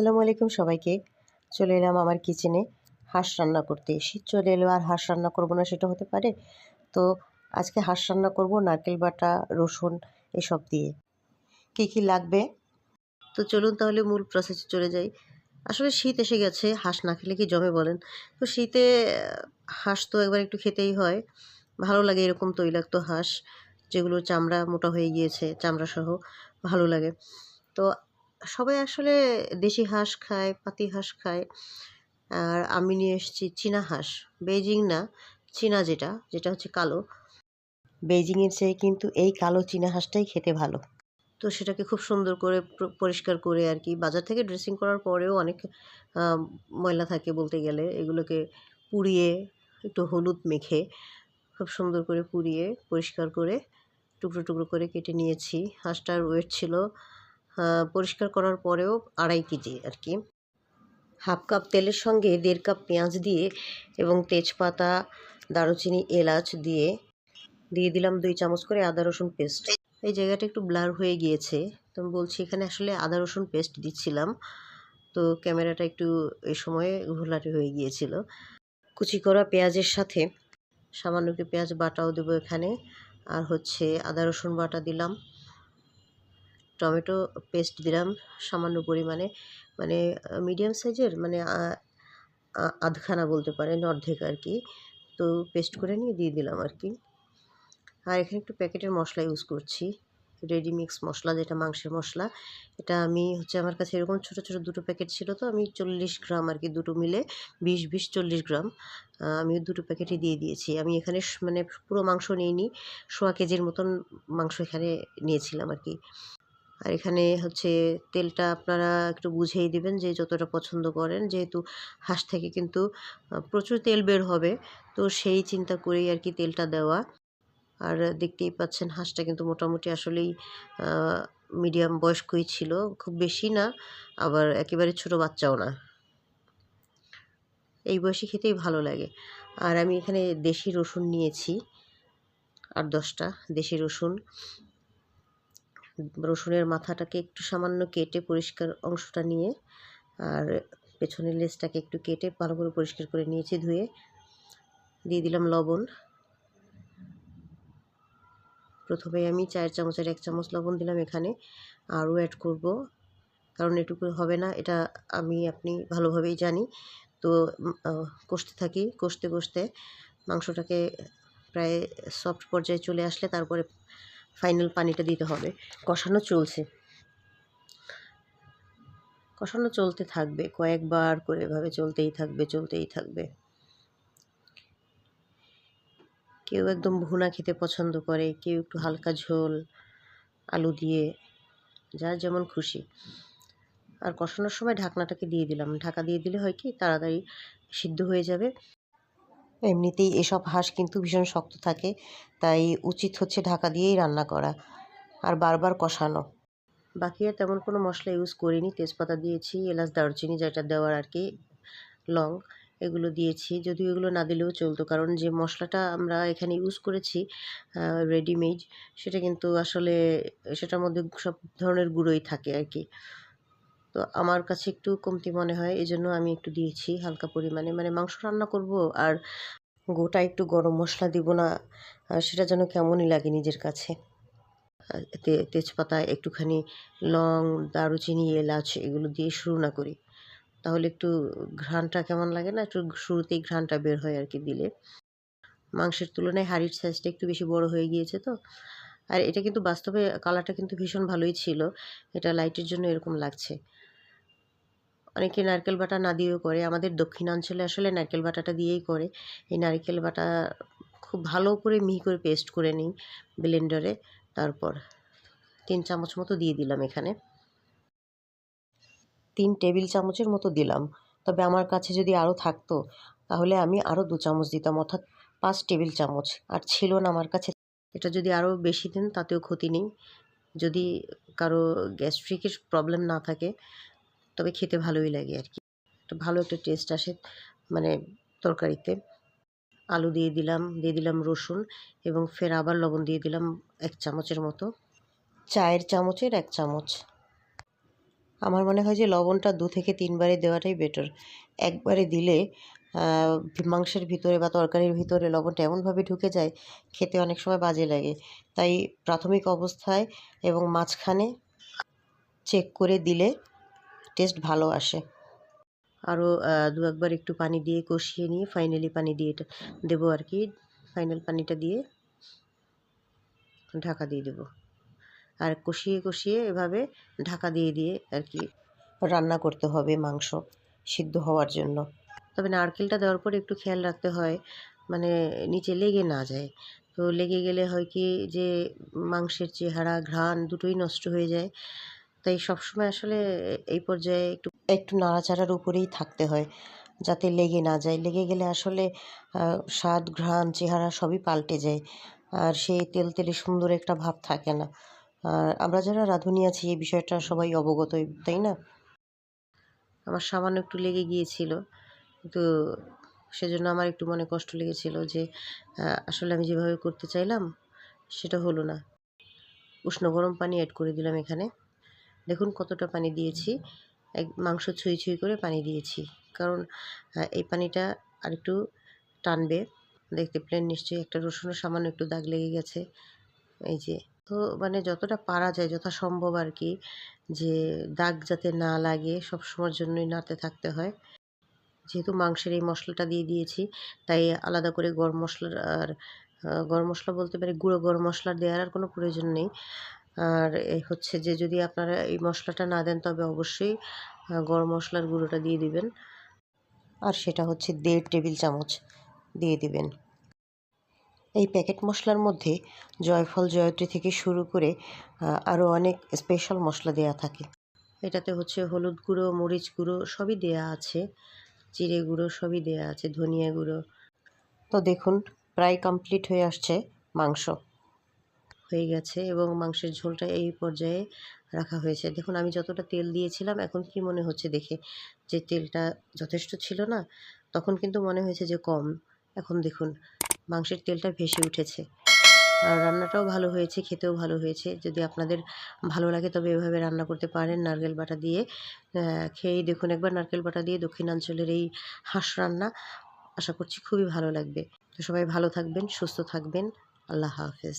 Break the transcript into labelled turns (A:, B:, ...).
A: আসসালামু আলাইকুম সবাইকে। চলে এলাম আমার কিচেনে হাঁস রান্না করতে শীত চলে এলো। আর হাঁস রান্না করব না সেটা হতে পারে? তো আজকে হাঁস রান্না করব নারকেল বাটা, রসুন এসব দিয়ে। কী কী লাগবে? তো চলুন তাহলে মূল প্রসেসে চলে যাই। আসলে শীত এসে গেছে, হাঁস না খেলে কি জমে বলেন? তো শীতে হাঁস তো একবার একটু খেতেই হয়। ভালো লাগে এরকম তৈলাক্ত হাঁস যেগুলোর চামড়া মোটা হয়ে গিয়েছে চামড়া সহ ভালো লাগে। তো সবাই আসলে দেশি হাঁস খায়, পাতি হাঁস খায়। আর আমি নিয়ে এসেছি চীনা হাঁস। বেজিং না, চীনা যেটা যেটা হচ্ছে কালো। বেজিংয়ের চেয়ে কিন্তু এই কালো চীনা হাঁসটাই খেতে ভালো। তো সেটাকে খুব সুন্দর করে পরিষ্কার করে আর কি, বাজার থেকে ড্রেসিং করার পরেও অনেক ময়লা থাকে বলতে গেলে। এগুলোকে পুড়িয়ে একটু হলুদ মেখে খুব সুন্দর করে পুড়িয়ে পরিষ্কার করে টুকরো টুকরো করে কেটে নিয়েছি। হাঁসটার ওয়েট ছিল পরিষ্কার করার পরেও আড়াই কেজি আর কি। হাফ কাপ তেলের সঙ্গে দেড় কাপ পেঁয়াজ দিয়ে এবং তেজপাতা, দারুচিনি, এলাচ দিয়ে দিয়ে দিলাম দুই চামচ করে আদা, রসুন পেস্ট। এই জায়গাটা একটু ব্লার হয়ে গিয়েছে, তো আমি বলছি এখানে আসলে আদা, রসুন পেস্ট দিচ্ছিলাম। তো ক্যামেরাটা একটু এই সময়ে ঘোলাটে হয়ে গিয়েছিল। কুচি করা পেঁয়াজের সাথে সামান্য একটু পেঁয়াজ বাটাও দেবো এখানে। আর হচ্ছে আদা, রসুন বাটা দিলাম। টমেটো পেস্ট দিলাম সামান্য পরিমাণে। মানে মিডিয়াম সাইজের মানে আধখানা বলতে পারেন, অর্ধেক আর কি। তো পেস্ট করে নিয়ে দিয়ে দিলাম আর কি। আর এখানে একটু প্যাকেটের মশলা ইউজ করছি। রেডি মিক্স মশলা, যেটা মাংসের মশলা। এটা আমি হচ্ছে আমার কাছে এরকম ছোটো ছোটো দুটো প্যাকেট ছিল তো, আমি চল্লিশ গ্রাম আর কি, দুটো মিলে বিশ বিশ, চল্লিশ গ্রাম আমি দুটো প্যাকেটই দিয়ে দিয়েছি। আমি এখানে মানে পুরো মাংস নিইনি, সোয়া কেজির মতন মাংস এখানে নিয়েছিলাম আর কি। আর এখানে হচ্ছে তেলটা আপনারা একটু বুঝেই দিবেন যে যতটা পছন্দ করেন। যেহেতু হাঁস থেকে কিন্তু প্রচুর তেল বের হবে, তো সেই চিন্তা করেই আর কি তেলটা দেওয়া। আর দেখতেই পাচ্ছেন হাঁসটা কিন্তু মোটামুটি আসলেই মিডিয়াম বয়স্কই ছিল, খুব বেশি না, আবার একেবারে ছোট বাচ্চাও না। এই বয়সে খেতেই ভালো লাগে। আর আমি এখানে দেশি রসুন নিয়েছি আর দশটা দেশি রসুন। রসুনের মাথাটাকে একটু সামান্য কেটে পরিষ্কার অংশটা নিয়ে আর পেছনের লেজটাকে একটু কেটে ভালো করে পরিষ্কার করে নিয়েছি ধুয়ে। দিয়ে দিলাম লবণ। প্রথমে আমি চার চামচের এক চামচ লবণ দিলাম এখানে। আরও অ্যাড করব। কারণ এটুকু হবে না, এটা আমি, আপনি ভালোভাবেই জানি। তো কষতে থাকি, কষতে কষতে মাংসটাকে প্রায় সফট পর্যায়ে চলে আসলে তারপরে ফাইনাল পানিটা দিতে হবে। কষানো চলছে। কষানো চলতে থাকবে। কয়েকবার করে এভাবে চলতেই থাকবে চলতেই থাকবে। কেউ একদম ভুনা খেতে পছন্দ করে, কেউ একটু হালকা ঝোল, আলু দিয়ে, যার যেমন খুশি। আর কষানোর সময় ঢাকনাটাকে দিয়ে দিলাম। ঢাকা দিয়ে দিলে হয় কি, তাড়াতাড়ি সিদ্ধ হয়ে যাবে। এমনিতেই এসব হাঁস কিন্তু ভীষণ শক্ত থাকে, তাই উচিত হচ্ছে ঢাকা দিয়েই রান্না করা আর বারবার কষানো। বাকি আর তেমন কোনো মশলা ইউজ করিনি, তেজপাতা দিয়েছি, এলাচ, দারচিনি যেটা দেওয়ার আর কি, লং এগুলো দিয়েছি। যদিও এগুলো না দিলেও চলতো, কারণ যে মশলাটা আমরা এখানে ইউজ করেছি রেডিমেড সেটা কিন্তু আসলে, সেটার মধ্যে সব ধরনের গুঁড়োই থাকে আর কি। তো আমার কাছে একটু কমতি মনে হয় এই জন্য আমি একটু দিয়েছি হালকা পরিমাণে। মানে মাংস রান্না করব আর গোটা একটু গরম মশলা দিব না সেটা যেন কেমনই লাগে নিজের কাছে। তেজপাতা, একটুখানি লং, দারুচিনি, এলাচ, এগুলো দিয়ে শুরু না করি। তাহলে একটু ঘ্রাণটা কেমন লাগে না? একটু শুরুতেই ঘ্রাণটা বের হয় আর কি দিলে। মাংসের তুলনায় হাড়ির সাইজটা একটু বেশি বড় হয়ে গিয়েছে তো আর এটা কিন্তু বাস্তবে কালারটা কিন্তু ভীষণ ভালোই ছিল। এটা লাইটের জন্য এরকম লাগছে। অনেকে নারকেল বাটা না দিয়েও করে। আমাদের দক্ষিণাঞ্চলে আসলে নারকেল বাটাটা দিয়েই করে। এই নারকেল বাটা খুব ভালো করে মিহি করে পেস্ট করে নিই ব্লেন্ডারে। তারপর তিন চামচ মতো দিয়ে দিলাম এখানে। তিন টেবিল চামচের মতো দিলাম। তবে আমার কাছে যদি আরও থাকতো, তাহলে আমি আরও দু চামচ দিতাম। অর্থাৎ পাঁচ টেবিল চামচ। আর ছিল না আমার কাছে এটা যদি আরও বেশি দেন, তাতেও ক্ষতি নেই। যদি কারও গ্যাস্ট্রিকের প্রবলেম না থাকে, তবে খেতে ভালোই লাগে আর কি। একটা ভালো একটা টেস্ট আসে মানে তরকারিতে। আলু দিয়ে দিলাম দিয়ে দিলাম রসুন এবং ফের আবার লবণ দিয়ে দিলাম এক চামচের মতো। চায়ের চামচের এক চামচ। আমার মনে হয় যে লবণটা দু থেকে তিনবারে দেওয়াটাই বেটার একবারে দিলে মাংসের ভিতরে বা তরকারির ভিতরে লবণটা এমনভাবে ঢুকে যায়, খেতে অনেক সময় বাজে লাগে। তাই প্রাথমিক অবস্থায় এবং মাঝখানে চেক করে দিলে টেস্ট ভালো আসে। আরও দু একবার একটু পানি দিয়ে কষিয়ে নিয়ে ফাইনালি পানি দিয়ে এটা দেবো আর কি ফাইনাল পানিটা দিয়ে ঢাকা দিয়ে দেবো। আর কষিয়ে কষিয়ে এভাবে ঢাকা দিয়ে দিয়ে আর কি রান্না করতে হবে মাংস সিদ্ধ হওয়ার জন্য। তবে নারকেলটা দেওয়ার পর একটু খেয়াল রাখতে হয় মানে নিচে লেগে না যায়। তো লেগে গেলে হয় কি যে, মাংসের চেহারা, ঘ্রাণ দুটোই নষ্ট হয়ে যায়। তাই সবসময় আসলে এই পর্যায়ে একটু একটু নাড়াচাড়ার উপরেই থাকতে হয়, যাতে লেগে না যায়। লেগে গেলে আসলে স্বাদ, ঘ্রাণ, চেহারা সবই পাল্টে যায়। আর সেই তেল তেলে সুন্দর একটা ভাব থাকে না। আর আমরা যারা রাঁধুনি আছি, এই বিষয়টা সবাই অবগত তাই না? আমার সামান্য একটু লেগে গিয়েছিল। কিন্তু সেজন্য আমার একটু মনে কষ্ট লেগেছিল যে আসলে আমি যেভাবে করতে চাইলাম, সেটা হলো না। উষ্ণ গরম পানি অ্যাড করে দিলাম এখানে। দেখুন কতটা পানি দিয়েছি। এক মাংস ছুঁই ছুঁই করে পানি দিয়েছি। কারণ এই পানিটা আরেকটু টানবে। দেখতে পেলেন নিশ্চয়ই একটা রসুনের সামান্য একটু দাগ লেগে গেছে। এই যে, তো মানে যতটা পারা যায়, যথাসম্ভব আর কি, যে দাগ যাতে না লাগে সব সময়ের জন্যই নাড়তে থাকতে হয়। যেহেতু মাংসের এই মশলাটা দিয়ে দিয়েছি, তাই আলাদা করে গরম মশলার আর গরম মশলা বলতে পারি গুঁড়ো গরম মশলা দেওয়ার আর কোনো প্রয়োজন নেই। আর হচ্ছে যে যদি আপনারা এই মশলাটা না দেন তবে অবশ্যই গরম মশলার গুঁড়োটা দিয়ে দিবেন। আর সেটা হচ্ছে দেড় টেবিল চামচ দিয়ে দিবেন। এই প্যাকেট মশলার মধ্যে জয়ফল, জয়ত্রী থেকে শুরু করে আরও অনেক স্পেশাল মশলা দেয়া থাকে। এটাতে হচ্ছে হলুদ গুঁড়ো, মরিচ গুঁড়ো সবই দেয়া আছে। জিরে গুঁড়ো সবই দেয়া আছে, ধনিয়া গুঁড়ো। তো দেখুন, প্রায় কমপ্লিট হয়ে আসছে মাংস। হয়ে গেছে এবং মাংসের ঝোলটা এই পর্যায়ে রাখা হয়েছে। দেখুন, আমি যতটা তেল দিয়েছিলাম, এখন কি মনে হচ্ছে দেখে? যে তেলটা যথেষ্ট ছিল না, তখন কিন্তু মনে হয়েছে যে কম। এখন দেখুন, মাংসের তেলটা ভেসে উঠেছে। রান্নাটাও ভালো হয়েছে, খেতেও ভালো হয়েছে। যদি আপনাদের ভালো লাগে তবে এভাবে রান্না করতে পারেন নারকেল বাটা দিয়ে। খেয়েই দেখুন একবার নারকেল বাটা দিয়ে দক্ষিণাঞ্চলের এই হাঁস রান্না। আশা করছি খুবই ভালো লাগবে। তো সবাই ভালো থাকবেন, সুস্থ থাকবেন। আল্লাহ হাফেজ।